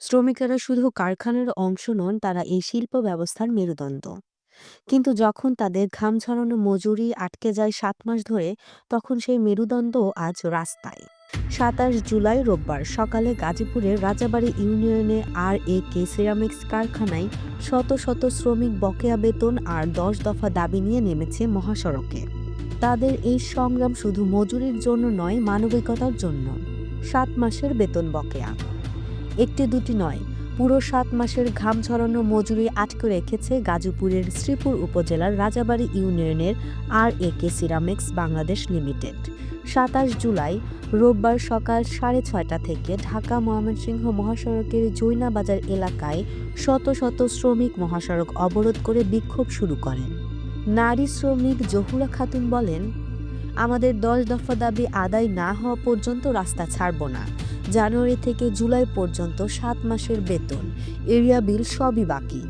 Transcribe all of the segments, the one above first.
শ্রমিকেরা শুধু কারখানার অংশ নন, তারা এই শিল্প ব্যবস্থার মেরুদণ্ড। কিন্তু যখন তাদের ঘাম ছড়ানো মজুরি আটকে যায় সাত মাস ধরে, তখন সেই মেরুদণ্ড আজ রাস্তায়। সাতাশ জুলাই রোববার সকালে গাজীপুরের রাজাবাড়ি ইউনিয়নে আর এ কে সিরামিক্স কারখানায় শত শত শ্রমিক বকেয়া বেতন আর দশ দফা দাবি নিয়ে নেমেছে মহাসড়কে। তাদের এই সংগ্রাম শুধু মজুরির জন্য নয়, মানবিকতার জন্য। সাত মাসের বেতন বকেয়া। একটি দুটি নয়। পুরো সাত মাসের ঘাম ঝরানো মজুরি আটকে রেখেছে গাজীপুরের শ্রীপুর উপজেলার রাজাবাড়ি ইউনিয়নের R A K ceramics Bangladesh limited. সাতাশ জুলাই, রোববার সকাল সাড়ে ছয়টা থেকে ঢাকা ময়মনসিংহ মহাসড়কের জৈনাবাজার এলাকায় শত শত শ্রমিক মহাসড়ক অবরোধ করে বিক্ষোভ শুরু করেন। নারী শ্রমিক জহুরা খাতুন বলেন আমাদের দশ দফা দাবি আদায় না হওয়া পর্যন্ত রাস্তা ছাড়ব না। জানুয়ারি থেকে জুলাই পর্যন্ত সাত মাসের বেতন। এরিয়া বিল সবই বাকি।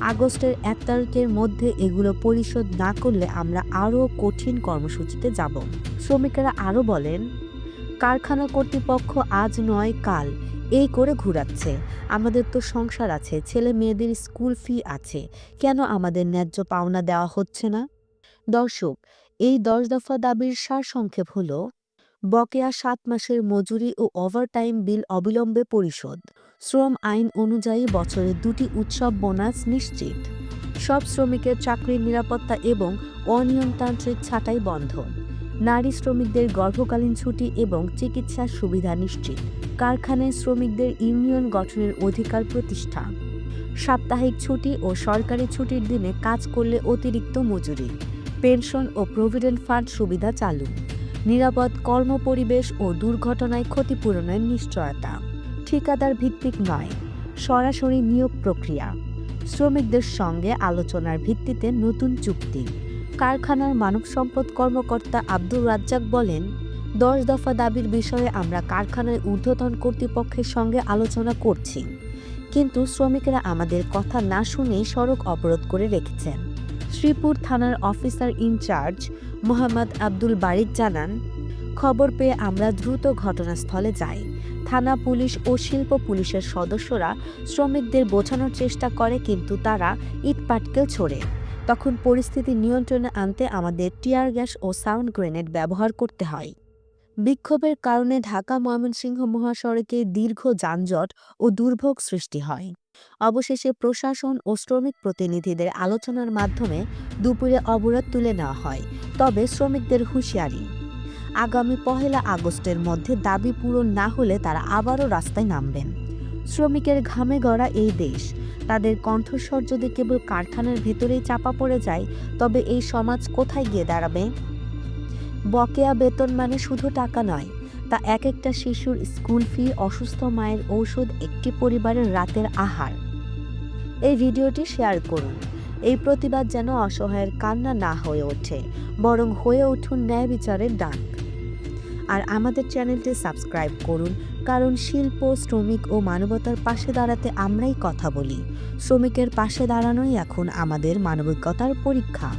আগস্টের এক তারিখের মধ্যে এগুলো পরিশোধ না করলে আমরা আরও কঠিন কর্মসূচিতে যাব। শ্রমিকেরা আরও বলেন, কারখানা কর্তৃপক্ষ আজ নয়, কাল। এই করে ঘুরাচ্ছে। আমাদের তো সংসার আছে, ছেলে মেয়েদের স্কুল ফি আছে। কেন আমাদের ন্যায্য পাওনা দেওয়া হচ্ছে না? দর্শক এই দশ দফা দাবির সারসংক্ষেপ হলো, বকেয়া সাত মাসের মজুরি ও ওভারটাইম বিল অবিলম্বে পরিশোধ। শ্রম আইন অনুযায়ী বছরে দুটি উৎসব বোনাস নিশ্চিত। সব শ্রমিকের চাকরির নিরাপত্তা এবং অনিয়মতান্ত্রিক ছাঁটাই বন্ধ। নারী শ্রমিকদের গর্ভকালীন ছুটি এবং চিকিৎসার সুবিধা নিশ্চিত। কারখানায় শ্রমিকদের ইউনিয়ন গঠনের অধিকার প্রতিষ্ঠা। সাপ্তাহিক ছুটি ও সরকারি ছুটির দিনে কাজ করলে অতিরিক্ত মজুরি। পেনশন ও প্রভিডেন্ট ফান্ড সুবিধা চালু। নিরাপদ কর্মপরিবেশ ও দুর্ঘটনায় ক্ষতিপূরণের নিশ্চয়তা। ঠিকাদার ভিত্তিক নয়, সরাসরি নিয়োগ প্রক্রিয়া। শ্রমিকদের সঙ্গে আলোচনার ভিত্তিতে নতুন চুক্তি। কারখানার মানব সম্পদ কর্মকর্তা আব্দুর রাজ্জাক বলেন, দশ দফা দাবির বিষয়ে আমরা কারখানার ঊর্ধ্বতন কর্তৃপক্ষের সঙ্গে আলোচনা করছি। কিন্তু শ্রমিকেরা আমাদের কথা না শুনেই সড়ক অবরোধ করে রেখেছেন। শ্রীপুর থানার officer in charge Mohammad Abdul Barik জানান, খবর পেয়ে আমরা দ্রুত ঘটনাস্থলে যাই। থানা পুলিশ ও শিল্প পুলিশের সদস্যরা শ্রমিকদের বোঝানোর চেষ্টা করে কিন্তু তারা ইটপাটকেল ছোড়ে। তখন পরিস্থিতি নিয়ন্ত্রণে আনতে আমাদের টিয়ার গ্যাস ও সাউন্ড গ্রেনেড ব্যবহার করতে হয়। বিক্ষোভের কারণে ঢাকা ময়মনসিংহ মহাসড়কে দীর্ঘ যানজট ও দুর্ভোগ সৃষ্টি হয়। অবশেষে প্রশাসন ও শ্রমিক প্রতিনিধিদের আলোচনার মাধ্যমে দুপুরে অবরোধ তুলে নেওয়া হয়, তবে শ্রমিকদের হুঁশিয়ারি। আগামী পহেলা আগস্টের মধ্যে দাবি পূরণ না হলে তারা আবারও রাস্তায় নামবেন। শ্রমিকের ঘামে গড়া এই দেশ, তাদের কণ্ঠস্বর যদি কেবল কারখানার ভেতরেই চাপা পড়ে যায়, তবে এই সমাজ কোথায় গিয়ে দাঁড়াবে? বকেয়া বেতন মানে শুধু টাকা নয়, তা এক একটা শিশুর স্কুল ফি, অসুস্থ মায়ের ঔষধ, একটি পরিবারের রাতের আহার। এই ভিডিওটি শেয়ার করুন। এই প্রতিবাদ যেন অসহায়ের কান্না না হয়ে ওঠে, বরং হয়ে উঠুন ন্যায় বিচারের ডাক। আর আমাদের চ্যানেলটি সাবস্ক্রাইব করুন, কারণ শিল্প, শ্রমিক ও মানবতার পাশে দাঁড়াতে আমরাই কথা বলি। শ্রমিকের পাশে দাঁড়ানোই এখন আমাদের মানবিকতার পরীক্ষা।